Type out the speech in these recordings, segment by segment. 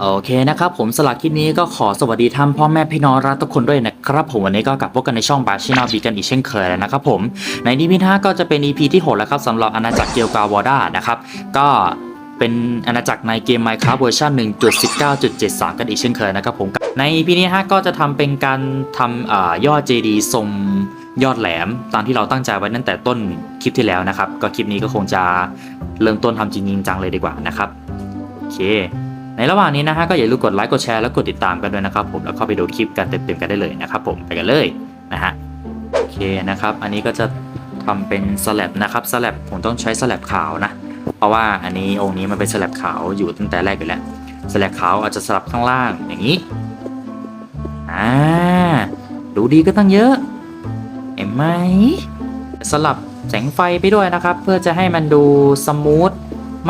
โอเคนะครับผมสลักคลิปนี้ก็ขอสวัสดีท่านพ่อแม่พี่น้องรักทุกคนด้วยนะครับผมวันนี้ก็กลับพบกันในช่องบาชินาบีกันอีกเช่นเคยแล้วนะครับผมใน EP ที่5ก็จะเป็น EP ที่ 6 แล้วครับสำหรับอาณาจักรเกียวกาวอด้านะครับก็เป็นอาณาจักรในเกม Minecraft เวอร์ชัน1.19.73 กันอีกเช่นเคยนะครับผมใน EP ที่5ก็จะทำเป็นการทำอยอด JD ทรงยอดแหลมตามที่เราตั้งใจไว้ตั้งแต่ต้นคลิปที่แล้วนะครับก็คลิปนี้ก็คงจะเริ่มต้นทำจริงจังเลยดีกว่านะครับโอเค ในระหว่างนี้นะฮะก็อย่าลืมกดไลค์กดแชร์แล้วกดติดตามกันด้วยนะครับผมแล้วเข้าไปดูคลิปกันเต็มๆกันได้เลยนะครับผมไปกันเลยนะฮะโอเคนะครับ อันนี้ก็จะทำเป็นสลับนะครับสลับผมต้องใช้สลับขาวนะ เพราะว่าอันนี้องค์นี้มันเป็นสลับขาวอยู่ตั้งแต่แรกอยู่แล้วสลับขาวอาจจะสลับข้างล่างอย่างนี้อ่าดูดีก็ตั้งเยอะเห็นไหมสลับแสงไฟไปด้วยนะครับ เพื่อจะให้มันดูสมูท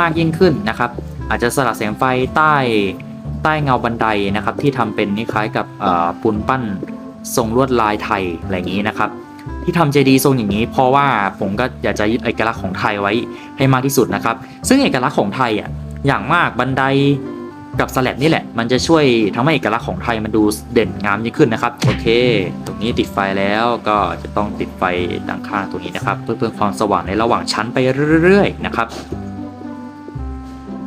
มากยิ่งขึ้นนะครับ อาจจะสลัดแสงไฟใต้ใต้เงาบันไดนะครับ ที่ทำเป็นคล้ายกับปูนปั้นทรงลวดลายไทยอะไรอย่างนี้นะครับ ที่ทำเจดีทรงอย่างนี้ เพราะว่าผมก็อยากจะยึดเอกลักษณ์ของไทยไว้ให้มากที่สุดนะครับ ซึ่งเอกลักษณ์ของไทยอะอย่างมากบันไดกับสแลบนี่แหละ มันจะช่วยทำให้เอกลักษณ์ของไทยมันดูเด่นงามยิ่งขึ้นนะครับ โอเค ตรงนี้ติดไฟแล้วก็จะต้องติดไฟด้านข้างตรงนี้นะครับ เพื่อเพิ่มความสว่างในระหว่างชั้นไปเรื่อยๆนะครับ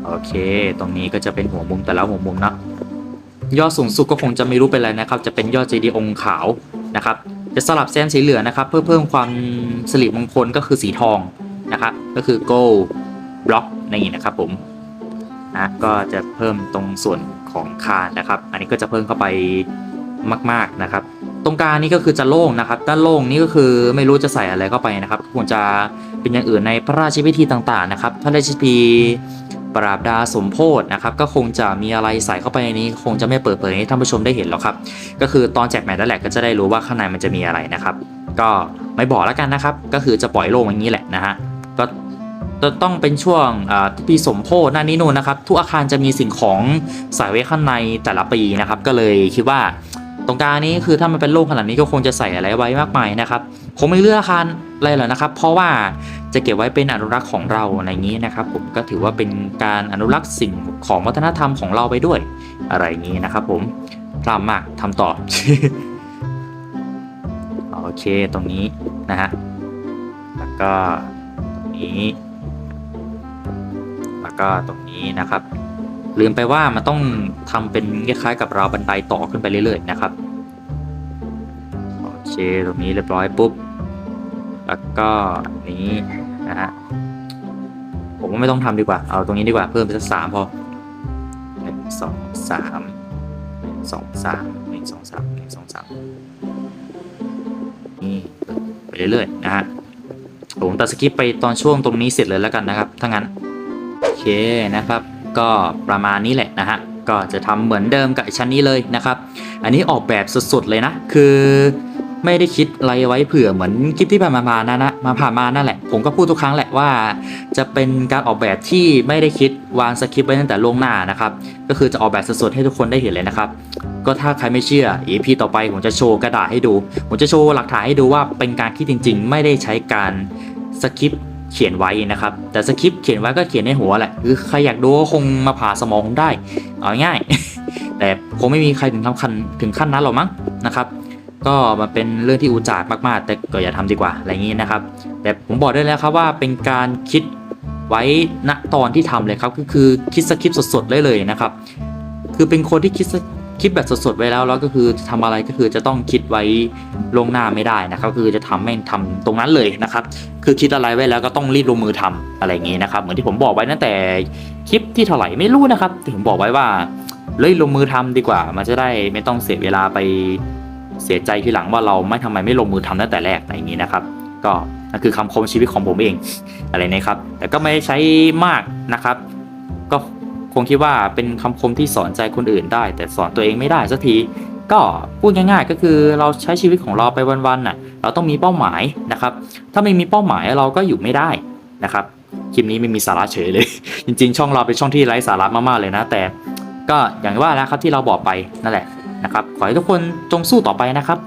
โอเค ตรงนี้ก็จะเป็นหัวมุมแต่ละหัวมุมนะยอดสูงสุดก็คงจะไม่รู้เป็นอะไรนะครับ จะเป็นยอดเจดีย์องค์ขาวนะครับ จะสลับแซมสีเหลืองนะครับ เพื่อเพิ่มความสิริมงคลก็คือสีทองนะครับ ก็คือ gold block นี่นะครับผมนะก็จะเพิ่มตรงส่วนของคานนะครับ อันนี้ก็จะเพิ่มเข้าไปมาก ๆนะครับ ตรงกลางนี่ก็คือจะโล่งนะครับด้านโล่งนี่ก็คือไม่รู้จะใส่อะไรเข้าไปนะครับควรจะเป็นอย่างอื่นในพระราชพิธีต่างๆนะครับพระราชพิธีปราบดาสมโพธนะครับก็คงจะมีอะไรใส่เข้าไปในนี้ คงจะไม่เปิดเผยให้ท่านผู้ชมได้เห็นหรอกครับ ก็คือตอนแจกแมตช์นั่นแหละก็จะได้รู้ว่าข้างในมันจะมีอะไรนะครับ ก็ไม่บอกแล้วกันนะครับ ก็คือจะปล่อยโล่งอย่างนี้แหละนะฮะก็จะต้องเป็นช่วงปีสมโพธนั่นนี่นู่นนะครับ ทุกอาคารจะมีสิ่งของใส่ไว้ข้างในแต่ละปีนะครับ ก็เลยคิดว่า ตรงกลางนี้คือถ้ามันเป็นโล่งขนาดนี้ก็คงจะใส่อะไรไว้มากมายนะครับคงไม่เลือกอาคารอะไรหรอกนะครับ เพราะว่าจะเก็บไว้เป็นอนุรักษ์ของเราอะไรอย่างนี้นะครับ ผมก็ถือว่าเป็นการอนุรักษ์สิ่งของวัฒนธรรมของเราไปด้วยอะไรอย่างนี้นะครับ ผมพรามมากทำต่อโอเคตรงนี้นะฮะแล้วก็ตรงนี้ แล้วก็ตรงนี้นะครับ ลืมไปว่ามันต้องทำเป็นคล้ายๆกับราวบันไดต่อขึ้นไปเรื่อยๆนะครับโอเคตรงนี้เรียบร้อยปุ๊บแล้วก็นี้นะฮะผมว่าไม่ต้องทำดีกว่า เอาตรงนี้ดีกว่าเพิ่มไปสักสามพอหนึ่งสองสามหนึ่งสองสามหนึ่งสองสามหนึ่งสองสามนี่ไปเรื่อยๆนะฮะผมตัดสกิปไปตอนช่วงตรงนี้เสร็จเลยแล้วกันนะครับถ้างั้นโอเคนะครับ ก็ประมาณนี้แหละนะฮะก็จะทำเหมือนเดิมกับชั้นนี้เลยนะครับ อันนี้ออกแบบสุดๆเลยนะ คือไม่ได้คิดอะไรไว้เผื่อเหมือนคลิปที่ผ่านมาๆนะนะมาผ่านมานั่นแหละ ผมก็พูดทุกครั้งแหละว่า จะเป็นการออกแบบที่ไม่ได้คิดวางสคริปต์ไว้ตั้งแต่ล่วงหน้านะครับ ก็คือจะออกแบบสดๆให้ทุกคนได้เห็นเลยนะครับ ก็ถ้าใครไม่เชื่อ EP ต่อไปผมจะโชว์กระดาษให้ดู ผมจะโชว์หลักฐานให้ดูว่าเป็นการคิดจริง ๆ ไม่ได้ใช้การสคริปต์ เขียนไว้นะครับ แต่สคริปต์เขียนไว้ก็เขียนในหัวแหละคือใครอยากดูก็คงมาผ่าสมองได้ เอาง่าย แต่คงไม่มีใครถึงทำคันถึงขั้นนั้นหรอกมั้งนะครับ ก็มันเป็นเรื่องที่อุจาดมากๆ แต่ก็อย่าทำดีกว่าอะไรอย่างนี้นะครับ แต่ผมบอกได้แล้วครับว่าเป็นการคิดไว้ณตอนที่ทำเลยครับก็คือคิดสคริปต์สดๆเลยเลยนะครับ คือเป็นคนที่คิด คิดแบบสดๆไว้แล้วแล้วก็คือทำอะไรก็คือจะต้องคิดไว้ลวงหน้าไม่ได้นะครับคือจะทำแม่งทำตรงนั้นเลยนะครับ คือคิดอะไรไว้แล้วก็ต้องรีบลงมือทำอะไรอย่างนี้นะครับ เหมือนที่ผมบอกไว้ตั้งแต่คลิปที่เท่าไหร่ไม่รู้นะครับที่ผมบอกไว้ว่าเลยลงมือทำดีกว่า มันจะได้ไม่ต้องเสียเวลาไปเสียใจทีหลังว่าเราไม่ทำไมไม่ลงมือทำตั้งแต่แรกอะไรอย่างนี้นะครับ ก็นั่นคือคำคมชีวิตของผมเองอะไรนะครับ แต่ก็ไม่ใช้มากนะครับ ก็ งคิดว่าเป็นคำคมที่สอนใจคนอื่นได้ แต่สอนตัวเองไม่ได้สักทีก็พูดง่าย ๆ ก็คือเราใช้ชีวิตของเราไปวันๆน่ะ เราต้องมีเป้าหมายนะครับ ถ้าไม่มีเป้าหมายเราก็อยู่ไม่ได้นะครับคลิปนี้ไม่มีสาระเฉยเลย จริง ๆ ช่องเราเป็นช่องที่ไร้สาระมากๆเลยนะ แต่ก็อย่างว่าแล้วครับที่เราบอกไปนั่นแหละนะครับ ขอให้ทุกคนจงสู้ต่อไปนะครับ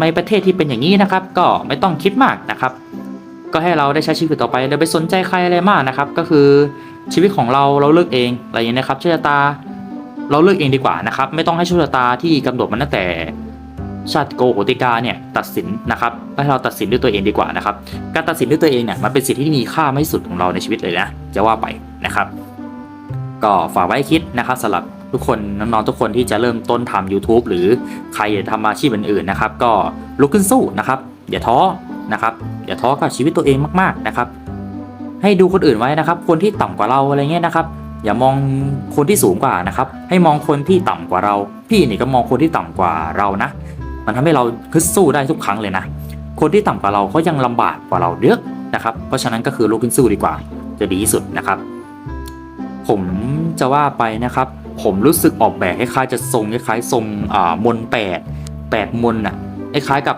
ในประเทศที่เป็นอย่างนี้นะครับ ก็ไม่ต้องคิดมากนะครับ ก็ให้เราได้ใช้ชีวิตต่อไปอย่าไปสนใจใครอะไรมากนะครับ ก็คือชีวิตของเราเราเลือกเองอะไรอย่างนี้นะครับชะตาเราเลือกเองดีกว่านะครับ ไม่ต้องให้โชคชะตาที่กำหนดมาตั้งแต่ชาติโกโหติกาเนี่ยตัดสินนะครับให้เราตัดสินด้วยตัวเองดีกว่านะครับ การตัดสินด้วยตัวเองเนี่ยมันเป็นสิ่งที่มีค่ามากที่สุดของเราในชีวิตเลยนะจะว่าไปนะครับ ก็ฝากไว้คิดนะครับสำหรับทุกคนน้องๆทุกคนที่จะเริ่มต้นทำ YouTube หรือใครอยากทำอาชีพอื่นๆนะครับ ก็ลุกขึ้นสู้นะครับอย่าท้อ นะครับอย่าท้อกับชีวิตตัวเองมากๆนะครับ ให้ดูคนอื่นไว้นะครับ คนที่ต่ำกว่าเราอะไรเงี้ยนะครับ อย่ามองคนที่สูงกว่านะครับ ให้มองคนที่ต่ำกว่าเรา พี่นี่ก็มองคนที่ต่ำกว่าเรานะ มันทำให้เราคึดสู้ได้ทุกครั้งเลยนะ คนที่ต่ำกว่าเราเขายังลำบากกว่าเราเยอะนะครับ เพราะฉะนั้นก็คือลุกขึ้นสู้ดีกว่า จะดีที่สุดนะครับ ผมจะว่าไปนะครับ ผมรู้สึกออกแบบคล้ายๆจะทรงคล้ายๆทรงมนแปดแปดมนอะคล้ายๆกับ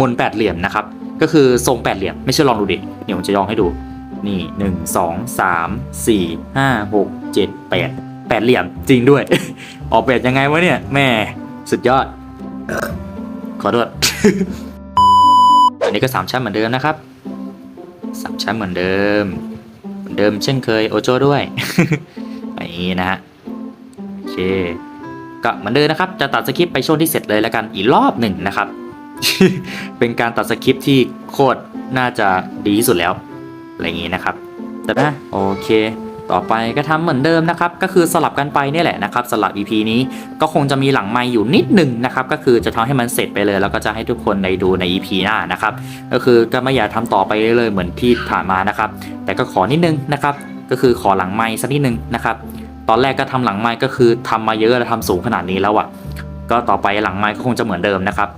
มนแปดเหลี่ยมนะครับ ก็คือทรงแปดเหลี่ยมไม่เชื่อลองดูดิเดี๋ยวผมจะลองให้ดูนี่หนึ่งสองสามสี่ห้าหกเจ็ดแปดแปดเหลี่ยมจริงด้วย ออกแบบยังไงวะเนี่ยแม่สุดยอด ขอโทษอันนี้ก็สามชั้นเหมือนเดิมนะครับสามชั้นเหมือนเดิม เหมือนเดิมเช่นเคยโอโจด้วยอย่างนี้นะฮะโอเคก็เหมือนเดิมนะครับ จะตัดสคริปต์ไปช่วงที่เสร็จเลยแล้วกันอีกรอบหนึ่งนะครับ เป็นการตัดสคริปที่โคตรน่าจะดีที่สุดแล้ว อะไรอย่างนี้นะครับ แต่นะโอเค ต่อไปก็ทำเหมือนเดิมนะครับ ก็คือสลับกันไปนี่แหละนะครับสลับ EP นี้ก็คงจะมีหลังไมค์อยู่นิดหนึ่งนะครับ ก็คือจะทำให้มันเสร็จไปเลย แล้วก็จะให้ทุกคนได้ดูใน EP หน้านะครับ ก็คือก็ไม่อยากทำต่อไปเลยเหมือนที่ผ่านมานะครับ แต่ก็ขอนิดนึงนะครับ ก็คือขอหลังไมค์สักนิดนึงนะครับตอนแรกก็ทำหลังไมค์ก็คือทำมาเยอะแล้วทำสูงขนาดนี้แล้วอะก็ต่อไปหลังไมค์ก็คงจะเหมือนเดิมนะครับ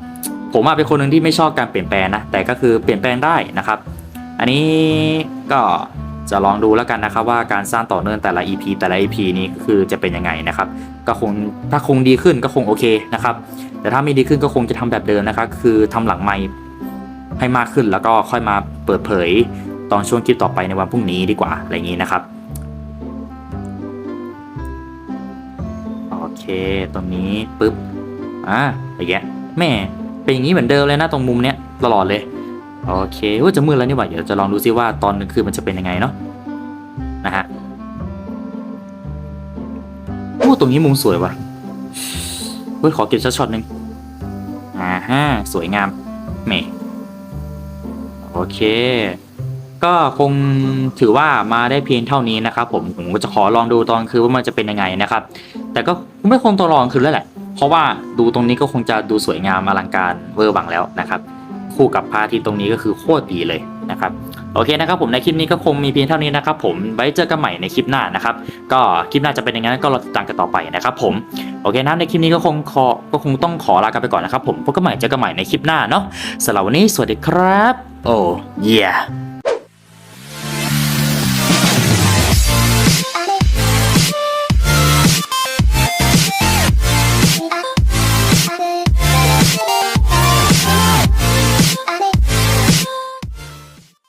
ผมเป็นคนหนึ่งที่ไม่ชอบการเปลี่ยนแปลงนะ แต่ก็คือเปลี่ยนแปลงได้นะครับ อันนี้ก็จะลองดูแล้วกันนะครับว่าการสร้างต่อเนื่องแต่ละ EP แต่ละ EP นี้คือจะเป็นยังไงนะครับ ก็คงถ้าคงดีขึ้นก็คงโอเคนะครับ แต่ถ้าไม่ดีขึ้นก็คงจะทำแบบเดิมนะครับ คือทำหลังไมค์ให้มากขึ้นแล้วก็ค่อยมาเปิดเผยตอนช่วงคลิปต่อไปในวันพรุ่งนี้ดีกว่าอะไรอย่างนี้นะครับโอเคตรงนี้ปุ๊บอ่าอย่างเงี้ยแม่ เป็นอย่างนี้เหมือนเดิมเลยนะตรงมุมเนี้ยตลอดเลย โอเคว่าจะมืดแล้วนี่หว่าเดี๋ยวจะลองดูซิว่าตอนกลางคืนมันจะเป็นยังไงเนาะนะฮะโอ้ตรงนี้มุมสวยว่ะเฮ้ยขอเก็บช็อตหนึ่งอ่าฮะสวยงามเมโอเค ก็คงถือว่ามาได้เพียงเท่านี้นะครับผมผมก็จะขอลองดูตอนคือว่ามันจะเป็นยังไงนะครับ แต่ก็ไม่คงตัวลองคือแล้วแหละ เพราะว่าดูตรงนี้ก็คงจะดูสวยงามอลังการเวอร์บังแล้วนะครับ คู่กับพระอาทิตย์ตรงนี้ก็คือโคตรดีเลยนะครับโอเคนะครับผมในคลิปนี้ก็คงมีเพียงเท่านี้นะครับผมไว้เจอกันใหม่ในคลิปหน้านะครับก็คลิปหน้าจะเป็นยังไงก็รอติดตามกันต่อไปนะครับผมโอเคนะในคลิปนี้ก็คงขอก็คงต้องขอลากันไปก่อนนะครับผมพบกันใหม่เจอกันใหม่ในคลิปหน้าเนาะสำหรับวันนี้สวัสดีครับโอ้เย่